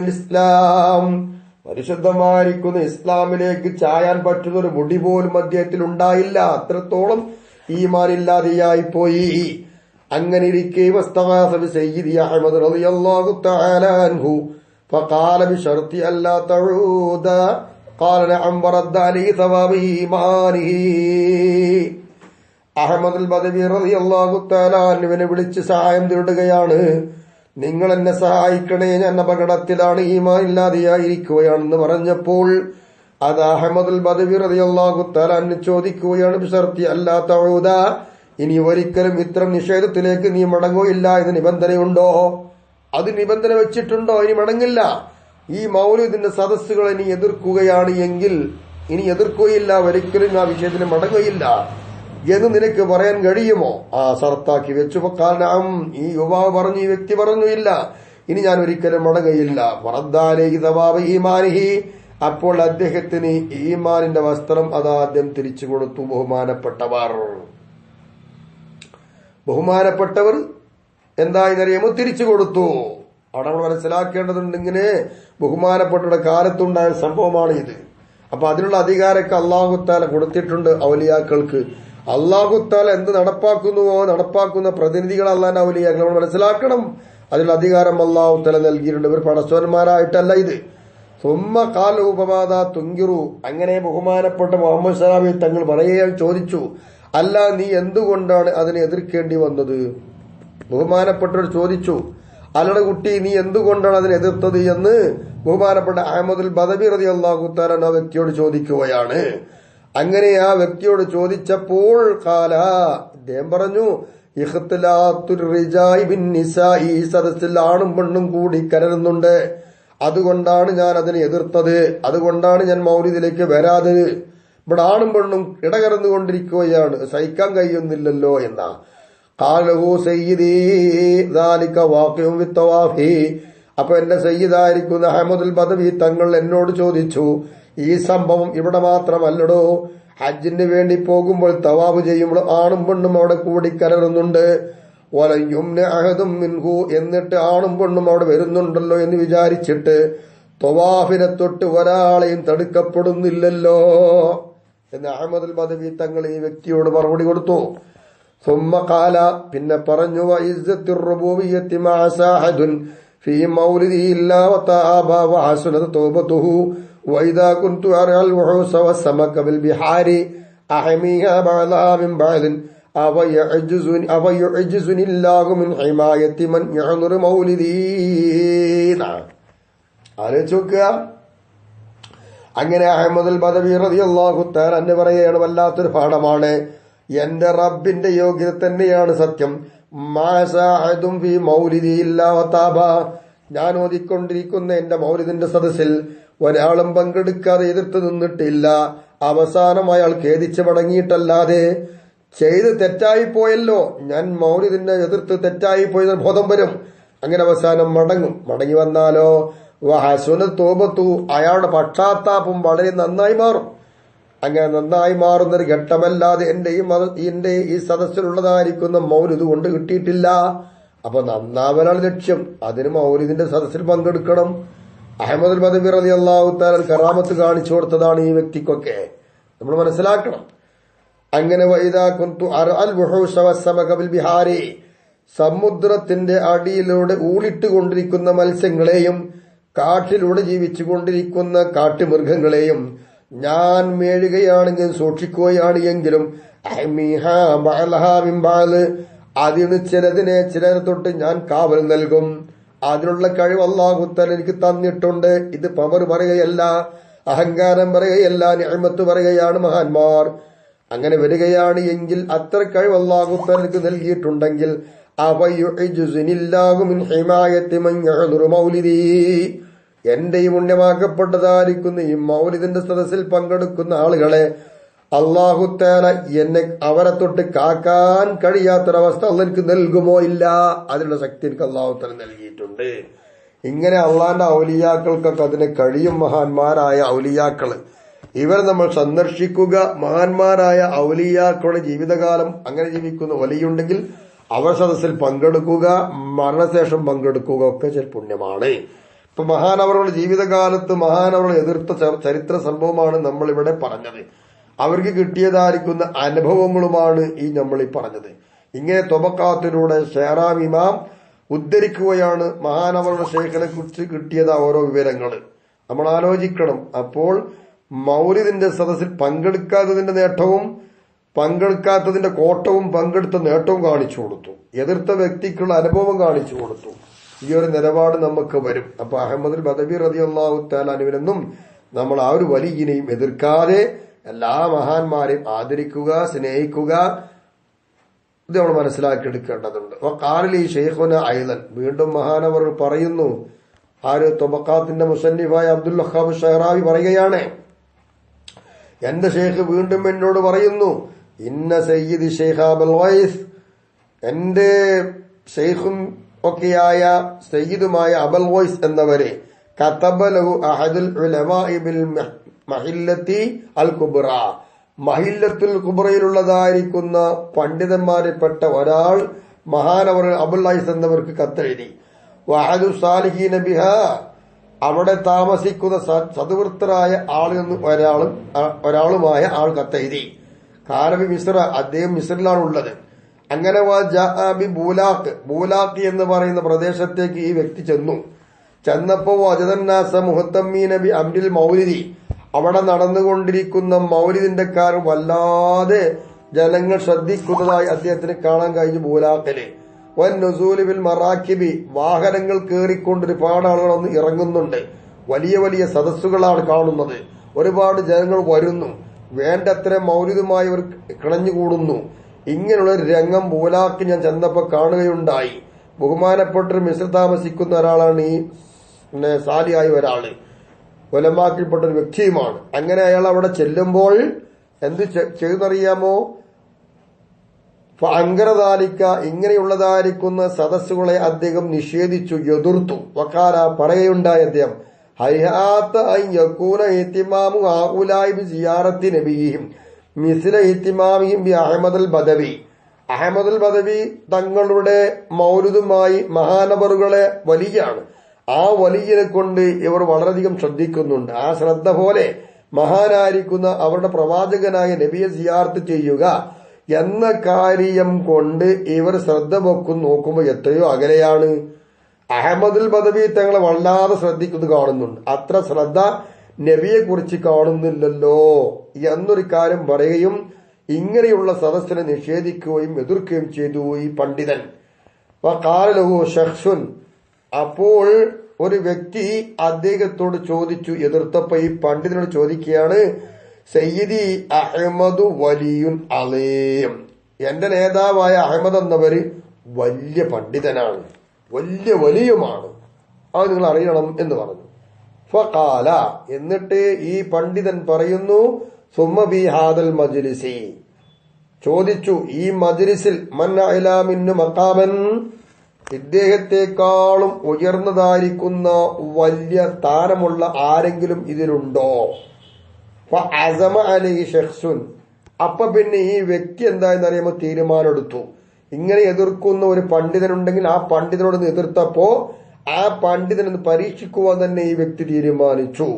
ഇസ്ലാം. പരിശുദ്ധമായിരിക്കുന്ന ഇസ്ലാമിലേക്ക് ചായാൻ പറ്റുന്ന ഒരു മുടി പോലും അദ്ദേഹത്തിൽ ഉണ്ടായില്ല അത്രത്തോളം ഈമാനില്ലാതെയായി പോയി അങ്ങനെ ഇരിക്കെ വസ്തവാസ ബിസയ്യിദി അഹ്മദ് റളിയല്ലാഹു തആല അൻഹു فقال بشرط ألا تعود قال نعم ورد عليه ثواب إيمانه അഹമ്മദ് അൽ ബദവി റളിയല്ലാഹു തആല അൻഹുവിനെ വിളിച്ച് സഹായം തേടുകയാണ് നിങ്ങൾ എന്നെ സഹായിക്കണേ ഞാൻ അപകടത്തിലാണ് ഈമാൻ ഇല്ലാതെയായിരിക്കുകയാണെന്ന് പറഞ്ഞപ്പോൾ അത് അഹമ്മദ് അൽ ബദവി റളിയല്ലാഹു തആല അന്ന് ചോദിക്കുകയാണ് ബിശർത്തി അല്ലാ തഊദ ഇനി ഒരിക്കലും ഇത്തരം നിഷേധത്തിലേക്ക് നീ മടങ്ങുകയില്ല എന്ന് നിബന്ധനയുണ്ടോ? അത് നിബന്ധന വെച്ചിട്ടുണ്ടോ? ഇനി മടങ്ങില്ല. ഈ മൗലൂദിന്റെ സദസ്സുകളെ നീ എതിർക്കുകയാണ് എങ്കിൽ ഇനി എതിർക്കുകയില്ല ഒരിക്കലും ആ വിഷയത്തിന് മടങ്ങുകയില്ല. എന്ന് നിനക്ക് പറയാൻ കഴിയുമോ? ആ സർത്താക്കി വെച്ചു. കാരണം ഈ യുവാവ് പറഞ്ഞു ഈ വ്യക്തി പറഞ്ഞു ഇല്ല ഇനി ഞാൻ ഒരിക്കലും മടങ്ങയില്ല വറദ്ദാലേക്ക് തവാബ് അപ്പോൾ അദ്ദേഹത്തിന് ഈമാനിന്റെ വസ്ത്രം അതാദ്യം തിരിച്ചു കൊടുത്തു ബഹുമാനപ്പെട്ടവർ. ബഹുമാനപ്പെട്ടവർ എന്തായെന്നറിയാമോ? തിരിച്ചു കൊടുത്തു. അവിടെ നമ്മൾ മനസ്സിലാക്കേണ്ടതുണ്ട് ഇങ്ങനെ ബഹുമാനപ്പെട്ടവരുടെ കാലത്തുണ്ടായ സംഭവമാണ് ഇത്. അപ്പൊ അതിനുള്ള അധികാരമൊക്കെ അള്ളാഹുത്താല കൊടുത്തിട്ടുണ്ട് ഔലിയാക്കൾക്ക്. അള്ളാഹുത്താല എന്ത് നടപ്പാക്കുന്നുവോ നടപ്പാക്കുന്ന പ്രതിനിധികൾ അള്ളാന്റെ ഔലിയാക്കൾ. നമ്മൾ മനസ്സിലാക്കണം. അതിനുള്ള അധികാരം അള്ളാഹുത്താല നൽകിയിട്ടുണ്ട്. ഇവർ പടസ്വന്മാരായിട്ടല്ല ഇത്. സുമ്മ കാൽ ഉപമാത തുങ്കിറു. അങ്ങനെ ബഹുമാനപ്പെട്ട മുഹമ്മദ് സലാമി തങ്ങൾ പറയുകയാൽ ചോദിച്ചു. അല്ല നീ എന്തുകൊണ്ടാണ് അതിനെ എതിർക്കേണ്ടി വന്നത്? ബഹുമാനപ്പെട്ടവർ ചോദിച്ചു അല്ലടെ കുട്ടി നീ എന്തുകൊണ്ടാണ് അതിനെ എതിർത്തത്? എന്ന് ബഹുമാനപ്പെട്ട അഹമ്മദുൽ ബദബി റതി അള്ളാഹുത്താരൻ ആ വ്യക്തിയോട് ചോദിക്കുകയാണ്. അങ്ങനെ ആ വ്യക്തിയോട് ചോദിച്ചപ്പോൾ കാല അദ്ദേഹം പറഞ്ഞു ആണും പെണ്ണും കൂടി കരരുന്നുണ്ട്. അതുകൊണ്ടാണ് ഞാൻ അതിനെ എതിർത്തത്. അതുകൊണ്ടാണ് ഞാൻ മൗലിദിലേക്ക് വരാത്. ഇവിടെ ആണും പെണ്ണും ഇടകറന്നുകൊണ്ടിരിക്കുകയാണ് സഹിക്കാൻ കഴിയുന്നില്ലല്ലോ എന്നാ. കാലഹു സയ്യിദീ ദാലിക വാഖിഉം വിത്തവാഫി അപ്പൊ എന്റെ സയ്യിദായിരിക്കുന്ന അഹമ്മദുൽ ബദവി തങ്ങൾ എന്നോട് ചോദിച്ചു ഈ സംഭവം ഇവിടെ മാത്രമല്ലടോ ഹജ്ജിന് വേണ്ടി പോകുമ്പോൾ തവാബ് ചെയ്യുമ്പോൾ ആണും പെണ്ണും അവിടെ കൂടി കലരുന്നുണ്ട്. ഒലയും അഹദും മിൻഹു എന്നിട്ട് ആണും പെണ്ണും അവിടെ വരുന്നുണ്ടല്ലോ എന്ന് വിചാരിച്ചിട്ട് തൊവാഫിനെ തൊട്ട് ഒരാളെയും തടുക്കപ്പെടുന്നില്ലല്ലോ. എന്ന് അഹമ്മദുൽ ബദവി തങ്ങൾ ഈ വ്യക്തിയോട് മറുപടി കൊടുത്തു ثم قال പിന്നെ പറഞ്ഞു وعزة الربوبية مع ساحد في مولده إلا وتآبى وحسنت توبته وإذا كنت أرى الوحوس والسمك بالبحار أحميها بعضها من بعض أو يعجزني أو يعجزني الله من حماية من يحضر مولدي ആലോചിച്ച് നോക്കുക അങ്ങനെ അഹമ്മദ് ബദബി തആല എന്ന് പറയുകയാണ് വല്ലാത്തൊരു പാഠമാണ്. എന്റെ റബ്ബിന്റെ യോഗ്യത തന്നെയാണ് സത്യം. ഞാൻ ഓതിക്കൊണ്ടിരിക്കുന്ന എന്റെ മൗലിദിന്റെ സദസ്സിൽ ഒരാളും പങ്കെടുക്കാതെ എതിർത്ത് നിന്നിട്ടില്ല. അവസാനം അയാൾ ഖേദിച്ച് മടങ്ങിയിട്ടല്ലാതെ ചെയ്ത് തെറ്റായി പോയല്ലോ ഞാൻ മൗലിദിനെ എതിർത്ത് തെറ്റായി പോയത് ബോധം വരും. അങ്ങനെ അവസാനം മടങ്ങും. മടങ്ങി വന്നാലോ? വഹസുന തോപത്തു. അയാളുടെ പക്ഷാത്താപം വളരെ നന്നായി മാറും. അങ്ങനെ നന്നായി മാറുന്ന ഒരു ഘട്ടമല്ലാതെ എന്റെ ഈ മത എന്റെ ഈ സദസ്സിലുള്ളതായിരിക്കുന്ന മൗലിത് കൊണ്ട് കിട്ടിയിട്ടില്ല. അപ്പൊ നന്നാവനാണ് ലക്ഷ്യം. അതിന് മൗലിദിന്റെ സദസ്സിൽ പങ്കെടുക്കണം. അഹമ്മദ് മദബി റലി അള്ളാഹു കറാമത്ത് കാണിച്ചു കൊടുത്തതാണ് ഈ വ്യക്തിക്കൊക്കെ. നമ്മൾ മനസ്സിലാക്കണം. അങ്ങനെ ബിഹാരി. സമുദ്രത്തിന്റെ അടിയിലൂടെ ഊളിട്ട് കൊണ്ടിരിക്കുന്ന മത്സ്യങ്ങളെയും കാട്ടിലൂടെ ജീവിച്ചു കൊണ്ടിരിക്കുന്ന കാട്ടുമൃഗങ്ങളെയും ഞാൻ മേഴുകയാണെങ്കിൽ സൂക്ഷിക്കുകയാണ് എങ്കിലും അതിന് ചിലതിനെ ചിലരെ തൊട്ട് ഞാൻ കാവൽ നൽകും. അതിനുള്ള കഴിവ് അള്ളാഹുത്തൽ എനിക്ക് തന്നിട്ടുണ്ട്. ഇത് പവർ പറയുകയല്ല അഹങ്കാരം പറയുകയല്ല ഞാമത്ത് പറയുകയാണ് മഹാന്മാർ. അങ്ങനെ വരികയാണ് എങ്കിൽ അത്ര കഴിവ് അള്ളാഹുത്തൽ എനിക്ക് നൽകിയിട്ടുണ്ടെങ്കിൽ മൗലിദീ. എന്റെ ഈ മൗലിദിന്റെ സദസ്സിൽ പങ്കെടുക്കുന്ന ആളുകളെ അള്ളാഹുത്തേല എന്നെ അവരെ തൊട്ട് കാക്കാൻ കഴിയാത്തൊരവസ്ഥ എനിക്ക് നൽകുമോ ഇല്ല? അതിനുള്ള ശക്തി എനിക്ക് അള്ളാഹുത്തേല നൽകിയിട്ടുണ്ട്. ഇങ്ങനെ അള്ളാന്റെ ഔലിയാക്കൾക്കൊക്കെ അതിന് കഴിയും മഹാന്മാരായ ഔലിയാക്കൾ. ഇവർ നമ്മൾ സന്ദർശിക്കുക. മഹാന്മാരായ ഔലിയാക്കളുടെ ജീവിതകാലം അങ്ങനെ ജീവിക്കുന്ന ഒലിയുണ്ടെങ്കിൽ അവർ സദസ്സിൽ പങ്കെടുക്കുക മരണശേഷം പങ്കെടുക്കുക ഒക്കെ ചില പുണ്യമാണ്. ഇപ്പൊ മഹാനവറുടെ ജീവിതകാലത്ത് മഹാനവറുടെ എതിർത്ത ചരിത്ര സംഭവമാണ് നമ്മൾ ഇവിടെ പറഞ്ഞത്. അവർക്ക് കിട്ടിയതായിരിക്കുന്ന അനുഭവങ്ങളുമാണ് ഈ നമ്മൾ ഈ പറഞ്ഞത്. ഇങ്ങനെ തൊബക്കാത്തിലൂടെ ഷേറാം ഇമാം ഉദ്ധരിക്കുകയാണ് മഹാനവറുടെ ശേഖരനെ കുറിച്ച് കിട്ടിയത് ഓരോ വിവരങ്ങൾ നമ്മൾ ആലോചിക്കണം. അപ്പോൾ മൗലിദിന്റെ സദസ്സിൽ പങ്കെടുക്കാത്തതിന്റെ നേട്ടവും പങ്കെടുക്കാത്തതിന്റെ കോട്ടവും പങ്കെടുത്ത നേട്ടവും കാണിച്ചു കൊടുത്തു. എതിർത്ത വ്യക്തിക്കുള്ള അനുഭവം കാണിച്ചു കൊടുത്തു. ഈ ഒരു നിലപാട് നമുക്ക് വരും. അപ്പൊ അഹമ്മദ് ബദബി റതി അള്ളാഹു താലാനുവിനെന്നും നമ്മൾ ആ ഒരു വലിയനെയും എതിർക്കാതെ എല്ലാ മഹാന്മാരെയും ആദരിക്കുക സ്നേഹിക്കുക. ഇത് നമ്മൾ മനസ്സിലാക്കിയെടുക്കേണ്ടതുണ്ട്. അപ്പൊ കാറിൽ ഈ ഷെയ്ഖുന ഐലൻ വീണ്ടും മഹാനവർ പറയുന്നു ആര് തൊബക്കാത്തിന്റെ മുസന്നിഫായ അബ്ദുൽ വഹാബ് ഷെഹറാവി പറയുകയാണ് എന്റെ ഷെയ്ഖ് വീണ്ടും എന്നോട് പറയുന്നു ഇന്ന സയ്യിദ് ഷെയ്ഖ് വൈസ് എന്റെ ഷെയ്ഖും ഒക്കെയായ സയ്യിദുമായ അബൽ വൈസ് എന്നവരെ കതബലഹു അഹദുൽ മഹില്ലത്തി അൽ കുബ്ര മഹില്ലത്തുൽ കുബ്രയിലുള്ളതായിരിക്കുന്ന പണ്ഡിതന്മാരിൽപ്പെട്ട ഒരാൾ മഹാനവർ അബുൽ വൈസ് എന്നവർക്ക് കത്തെഴുതി. വഹദു സാലിഹി നബിഹ അവിടെ താമസിക്കുന്ന സതുവൃത്തരായ ആളിൽ നിന്ന് ഒരാളും ഒരാളുമായ ആൾ കത്തെഴുതി. കാലബി മിശ്ര അദ്ദേഹം മിശ്രിലാണ് ഉള്ളത് അങ്ങനെ വാ ബൂലാഖ്. ബൂലാഖ് എന്ന് പറയുന്ന പ്രദേശത്തേക്ക് ഈ വ്യക്തി ചെന്നു. ചെന്നപ്പോ അജതന്നാസ മുഹത്തമ്മീന നബി അബ്ദുൽ മൗലിദി. അവിടെ നടന്നുകൊണ്ടിരിക്കുന്ന മൗലിദിന്റെ കാര്യം വല്ലാതെ ജനങ്ങൾ ശ്രദ്ധിക്കുന്നതായി അദ്ദേഹത്തിന് കാണാൻ കഴിഞ്ഞു ബൂലാഖിൽ. വൻ നസൂലി ബിൽ മറാക്കിബി. വാഹനങ്ങൾ കയറിക്കൊണ്ട് ഒരുപാട് ആളുകൾ ഒന്ന് ഇറങ്ങുന്നുണ്ട്. വലിയ വലിയ സദസ്സുകളാണ് കാണുന്നത്. ഒരുപാട് ജനങ്ങൾ വരുന്നു. വേണ്ടത്ര മൗലികമായി അവർ കിണഞ്ഞുകൂടുന്നു. ഇങ്ങനെയുള്ള ഒരു രംഗം ബൂലാക്ക് ഞാൻ ചെന്നപ്പോ കാണുകയുണ്ടായി. ബഹുമാനപ്പെട്ട ഒരു മിശ്ര താമസിക്കുന്ന ഒരാളാണ് ഈ സാലിയായ ഒരാൾ. കൊലമാക്കിൽപ്പെട്ട ഒരു വ്യക്തിയുമാണ്. അങ്ങനെ അയാൾ അവിടെ ചെല്ലുമ്പോൾ എന്ത് ചെയ്തറിയാമോ അങ്കരതാലിക്ക ഇങ്ങനെയുള്ളതായിരിക്കുന്ന സദസ്സുകളെ അദ്ദേഹം നിഷേധിച്ചു എതിർത്തു. വക്കാല പറയുണ്ടായി അദ്ദേഹം. ഇത്തിമാമു ബി ബദവി. ബദവി തങ്ങളുടെ മൗരുദുമായി മഹാനബറുകളെ വലിയാണ്. ആ വലിയനെ കൊണ്ട് ഇവർ വളരെയധികം ശ്രദ്ധിക്കുന്നുണ്ട്. ആ ശ്രദ്ധ പോലെ മഹാനായിരിക്കുന്ന അവരുടെ പ്രവാചകനായ നബിയെ സിയാർത്ത് ചെയ്യുക എന്ന കാര്യം കൊണ്ട് ഇവർ ശ്രദ്ധ വെക്കും നോക്കുമ്പോൾ എത്രയോ അകലെയാണ്. അഹമ്മദുൽ ബദവി തങ്ങളെ വല്ലാതെ ശ്രദ്ധിക്കുന്നത് കാണുന്നുണ്ട്. അത്ര ശ്രദ്ധ നബിയെ കുറിച്ച് കാണുന്നില്ലല്ലോ എന്നൊരു കാര്യം പറയുകയും ഇങ്ങനെയുള്ള സദസ്സിനെ നിഷേധിക്കുകയും എതിർക്കുകയും ചെയ്തു ഈ പണ്ഡിതൻ. ഷഖ്സുൻ അപ്പോൾ ഒരു വ്യക്തി അദ്ദേഹത്തോട് ചോദിച്ചു എതിർത്തപ്പോ ഈ പണ്ഡിതനോട് ചോദിക്കുകയാണ് സയ്യിദി അഹമ്മദ് വലിയുൻ അലീം. എന്റെ നേതാവായ അഹമ്മദ് എന്നവര് വലിയ പണ്ഡിതനാണ്. വലിയ വലിയുമാണ്. അത് നിങ്ങൾ അറിയണം എന്ന് പറഞ്ഞു. ഫാല എന്നിട്ട് ഈ പണ്ഡിതൻ പറയുന്നു സുമ ബി ഹാദൽ മജ്ലിസി. ചോദിച്ചു ഈ മജ്ലിസിൽ മന്നു മക്കാമൻ ഇദ്ദേഹത്തെക്കാളും ഉയർന്നതായിരിക്കുന്ന വലിയ സ്ഥാനമുള്ള ആരെങ്കിലും ഇതിലുണ്ടോ? അസമ അലി ഷെഹ്സുൻ അപ്പൊ പിന്നെ ഈ വ്യക്തി എന്തായെന്ന് അറിയുമ്പോൾ തീരുമാനമെടുത്തു. ഇങ്ങനെ എതിർക്കുന്ന ഒരു പണ്ഡിതനുണ്ടെങ്കിൽ ആ പണ്ഡിതനോട് എതിർത്തപ്പോ ആ പണ്ഡിതനെന്ന് പരീക്ഷിക്കുവാൻ തന്നെ ഈ വ്യക്തി തീരുമാനിച്ചു.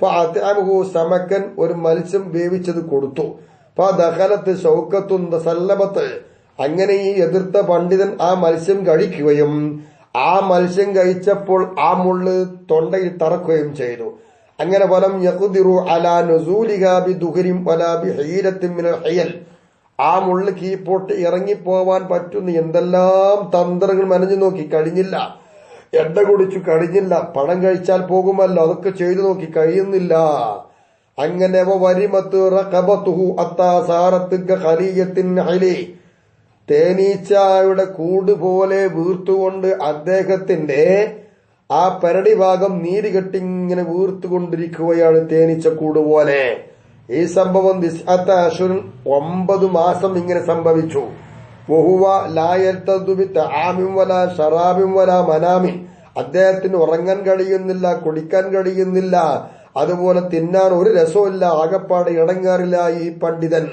ഫഅത്അമഹു സമക്കൻ ഒരു മത്സ്യം വേവിച്ചത് കൊടുത്തു. അപ്പൊ ദഹലത്ത് ശൗക്കത്തും സല്ലമത്ത് അങ്ങനെ ഈ എതിർത്ത പണ്ഡിതൻ ആ മത്സ്യം കഴിക്കുകയും ആ മത്സ്യം കഴിച്ചപ്പോൾ ആ മുള്ള് തൊണ്ടയിൽ തറക്കുകയും ചെയ്തു. അങ്ങനെ യഹുദിറു അലാ ആ മുള്ള് കീപ്പോട്ട് ഇറങ്ങിപ്പോവാൻ പറ്റുന്ന എന്തെല്ലാം തന്ത്രങ്ങൾ മനഞ്ഞു നോക്കി കഴിഞ്ഞില്ല. എണ്ണ കുടിച്ചു കഴിഞ്ഞില്ല. പണം കഴിച്ചാൽ പോകുമല്ലോ. അതൊക്കെ ചെയ്തു നോക്കി കഴിയുന്നില്ല. അങ്ങനെ തേനീച്ചയുടെ കൂട് പോലെ വീർത്തുകൊണ്ട് അദ്ദേഹത്തിന്റെ ആ പരടി ഭാഗം നീര് കെട്ടിങ്ങനെ വീർത്തുകൊണ്ടിരിക്കുകയാണ് തേനീച്ച കൂട് പോലെ. ഈ സംഭവം വിസ്അത്ത അഷുറിൽ ഒമ്പത് മാസം ഇങ്ങനെ സംഭവിച്ചു. വഹുവ വല ഷറാബിം വല മനാമി അദ്ദേഹത്തിന് ഉറങ്ങാൻ കഴിയുന്നില്ല കുടിക്കാൻ കഴിയുന്നില്ല. അതുപോലെ തിന്നാൻ ഒരു രസമില്ല ആകപ്പാട് ഇടങ്ങാറില്ല ഈ പണ്ഡിതൻ.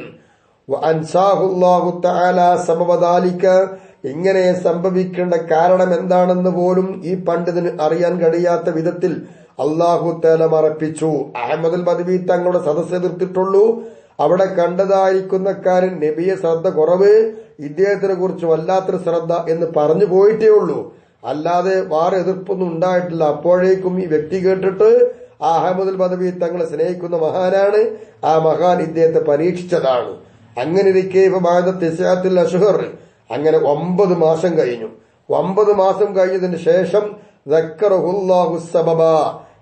ഇങ്ങനെ സംഭവിക്കേണ്ട കാരണം എന്താണെന്ന് പോലും ഈ പണ്ഡിതന് അറിയാൻ കഴിയാത്ത വിധത്തിൽ അള്ളാഹു തല മറപ്പിച്ചു. അഹമ്മദുൽ ബദവി തങ്ങളുടെ സദസ്സ് എതിർത്തിട്ടുള്ളൂ. അവിടെ കണ്ടതായിരിക്കുന്ന കാരൻ നബിയെ ശ്രദ്ധ കുറവ് ഇദ്ദേഹത്തിനെ കുറിച്ച് വല്ലാത്തൊരു ശ്രദ്ധ എന്ന് പറഞ്ഞു പോയിട്ടേ ഉള്ളൂ. അല്ലാതെ വേറെ എതിർപ്പൊന്നും ഉണ്ടായിട്ടില്ല. അപ്പോഴേക്കും ഈ വ്യക്തി കേട്ടിട്ട് ആ അഹമ്മദുൽ ബദവി തങ്ങളെ സ്നേഹിക്കുന്ന മഹാനാണ്. ആ മഹാൻ ഇദ്ദേഹത്തെ പരീക്ഷിച്ചതാണ്. അങ്ങനെ ഇരിക്കെ ഇപ്പൊ തിസാത്തിൽ അഷുഹർ. അങ്ങനെ ഒമ്പത് മാസം കഴിഞ്ഞു. ഒമ്പത് മാസം കഴിഞ്ഞതിന് ശേഷം സബബ.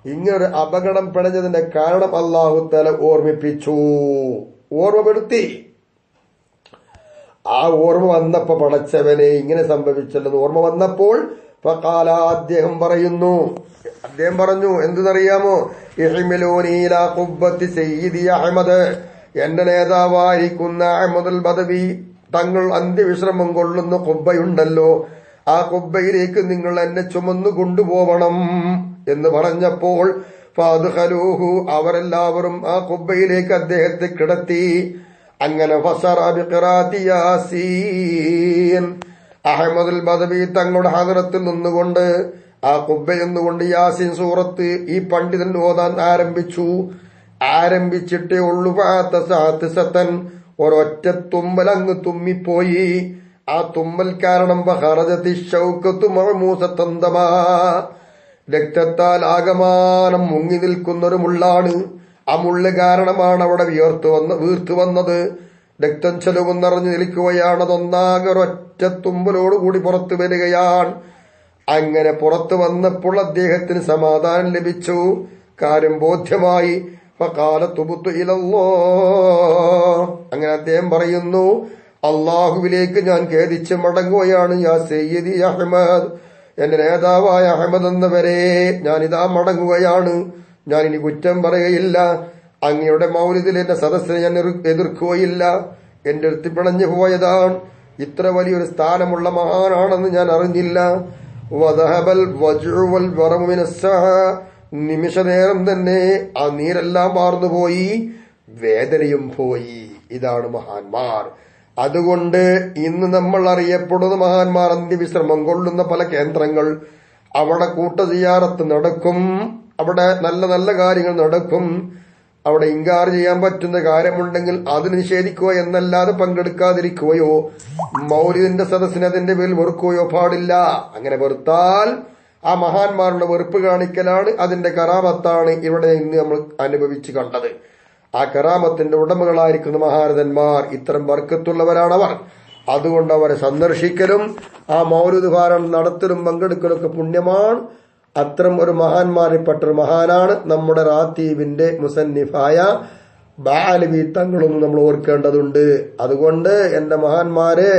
ഇങ്ങനൊരു അപകടം പിണഞ്ഞതിന്റെ കാരണം അള്ളാഹു തല ഓർമ്മിപ്പിച്ചു. ഓർമ്മപ്പെടുത്തി. ആ ഓർമ്മ വന്നപ്പോ പടച്ചവനെ ഇങ്ങനെ സംഭവിച്ചല്ലെന്ന് ഓർമ്മ വന്നപ്പോൾ അദ്ദേഹം പറയുന്നു. അദ്ദേഹം പറഞ്ഞു എന്തെന്നറിയാമോ? അഹമ്മദ്. എന്റെ നേതാവായിരിക്കുന്ന അഹമ്മദുൽ ബദവി തങ്ങൾ അന്ത്യവിശ്രമം കൊള്ളുന്ന കുബ്ബയുണ്ടല്ലോ. ആ കുബയിലേക്ക് നിങ്ങൾ എന്നെ ചുമന്നു കൊണ്ടുപോവണം എന്ന് പറഞ്ഞപ്പോൾ ഫാദ്ഖലൂഹു അവരെല്ലാവരും ആ കുബയിലേക്ക് അദ്ദേഹത്തെ കിടത്തി. അങ്ങനെ അഹമ്മദുൽ ബദബി തങ്ങളുടെ ഹദറത്തിൽ നിന്നുകൊണ്ട് ആ കുബ്ബ എന്നുകൊണ്ട് യാസീൻ സൂറത്ത് ഈ പണ്ഡിതൻ ഓതാൻ ആരംഭിച്ചു. ആരംഭിച്ചിട്ടേ ഉള്ളു സത്തൻ ഒരൊറ്റ തുമ്പലങ്ങ് തുമ്മിപ്പോയി. ആ തുമ്മൽ കാരണം രക്തത്താൽ ആകമാനം മുങ്ങി നിൽക്കുന്നൊരു മുള്ളാണ്. ആ മുള്ള് കാരണമാണ് അവിടെ വിയർത്തു വന്ന് വീർത്തു വന്നത്. രക്തം ചെലവും നിറഞ്ഞു നിൽക്കുകയാണ്. അതൊന്നാകെ ഒരൊറ്റ തുമ്പലോടുകൂടി പുറത്തു വരികയാണ്. അങ്ങനെ പുറത്തു വന്നപ്പോൾ അദ്ദേഹത്തിന് സമാധാനം ലഭിച്ചു. കാര്യം ബോധ്യമായി. അങ്ങനെ അദ്ദേഹം പറയുന്നു അള്ളാഹുവിലേക്ക് ഞാൻ ഖേദിച്ച് മടങ്ങുകയാണ് യാ സെയ്യദി അഹമ്മദ് എന്റെ നേതാവായ അഹമ്മദ് എന്നവരെ ഞാനിതാ മടങ്ങുകയാണ്. ഞാൻ ഇനി കുറ്റം പറയുകയില്ല. അങ്ങയുടെ മൗലിതിൽ എന്റെ സദസ്സിനെ ഞാൻ എതിർ- എതിർക്കുകയില്ല. എന്റെ അടുത്ത് പിണഞ്ഞു പോയതാണ്. ഇത്ര വലിയൊരു സ്ഥാനമുള്ള മഹാനാണെന്ന് ഞാൻ അറിഞ്ഞില്ല. വദഹബൽ വജുവൽ. നിമിഷ നേരം തന്നെ ആ നീരെല്ലാം മാർന്നുപോയി വേദനയും പോയി. ഇതാണ് മഹാന്മാർ. അതുകൊണ്ട് ഇന്ന് നമ്മൾ അറിയപ്പെടുന്ന മഹാന്മാർ അന്ത്യവിശ്രമം കൊള്ളുന്ന പല കേന്ദ്രങ്ങൾ അവിടെ കൂട്ടസിയാറത്ത് നടക്കും. അവിടെ നല്ല നല്ല കാര്യങ്ങൾ നടക്കും. അവിടെ ഇൻകാർ ചെയ്യാൻ പറ്റുന്ന കാര്യമുണ്ടെങ്കിൽ അത് നിഷേധിക്കുക എന്നല്ലാതെ പങ്കെടുക്കാതിരിക്കുകയോ മൗലിദിന്റെ സദസ്സിനെ അതിന്റെ പേരിൽ വെറുക്കുകയോ പാടില്ല. അങ്ങനെ വെറുത്താൽ ആ മഹാന്മാരുടെ വെറുപ്പ് കാണിക്കലാണ് അതിന്റെ കറാമത്താണ് ഇവിടെ ഇന്ന് നമ്മൾ അനുഭവിച്ചു കണ്ടത്. ആ കറാമത്തിന്റെ ഉടമകളായിരിക്കുന്ന മഹാരഥന്മാർ ഇത്തരം വർക്കത്തുള്ളവരാണവർ. അതുകൊണ്ട് അവരെ സന്ദർശിക്കലും ആ മൗലിദ് നടത്തലും പങ്കെടുക്കലൊക്കെ പുണ്യമാണ്. അത്തരം ഒരു മഹാന്മാരിൽപ്പെട്ട ഒരു മഹാനാണ് നമ്മുടെ റാത്തീബിന്റെ മുസന്നിഫായ ബാലവി തങ്ങളൊന്നും നമ്മൾ ഓർക്കേണ്ടതുണ്ട്. അതുകൊണ്ട് എന്റെ മഹാന്മാരെ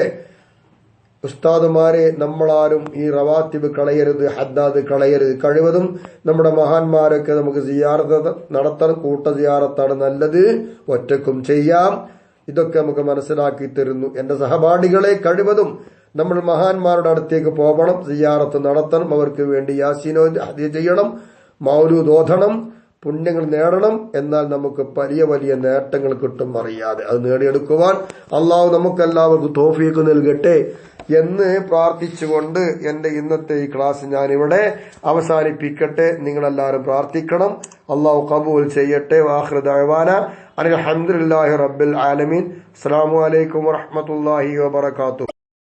ഉസ്താദുമാരെ നമ്മളാരും ഈ റവാത്തിബ് കളയരുത് ഹദ്ദാദ് കളയരുത്. കഴിവതും നമ്മുടെ മഹാന്മാരൊക്കെ നമുക്ക് സിയാറത്ത് നടത്തണം കൂട്ട സിയാറത്താണ് നല്ലത്. ഒറ്റക്കും ചെയ്യാം. ഇതൊക്കെ നമുക്ക് മനസ്സിലാക്കി തരുന്നു. എന്റെ സഹപാഠികളെ കഴിവതും നമ്മൾ മഹാന്മാരുടെ അടുത്തേക്ക് പോകണം സിയാറത്ത് നടത്തണം അവർക്ക് വേണ്ടി യാസീനോ ഹദ്യ ചെയ്യണം മൗലൂദ് ഓതണം പുണ്യങ്ങൾ നേടണം എന്നാൽ നമുക്ക് വലിയ വലിയ നേട്ടങ്ങൾ കിട്ടും അറിയാതെ. അത് നേടിയെടുക്കുവാൻ അള്ളാഹു നമുക്കെല്ലാവർക്കും തോഫീക്ക് നൽകട്ടെ. എന്ന് പ്രാർത്ഥിച്ചുകൊണ്ട് എന്റെ ഇന്നത്തെ ഈ ക്ലാസ് ഞാൻ ഇവിടെ അവസാനിപ്പിക്കട്ടെ. നിങ്ങളെല്ലാവരും പ്രാർത്ഥിക്കണം. അള്ളാഹു കബൂൽ ചെയ്യട്ടെ. വാഹൃദാന അലഹമുല്ലാഹി റബ്ബിൽ ആലമീൻ. അസ്സാം വലൈക്കും വാഹമത്തല്ലാഹി വബർക്കാത്തു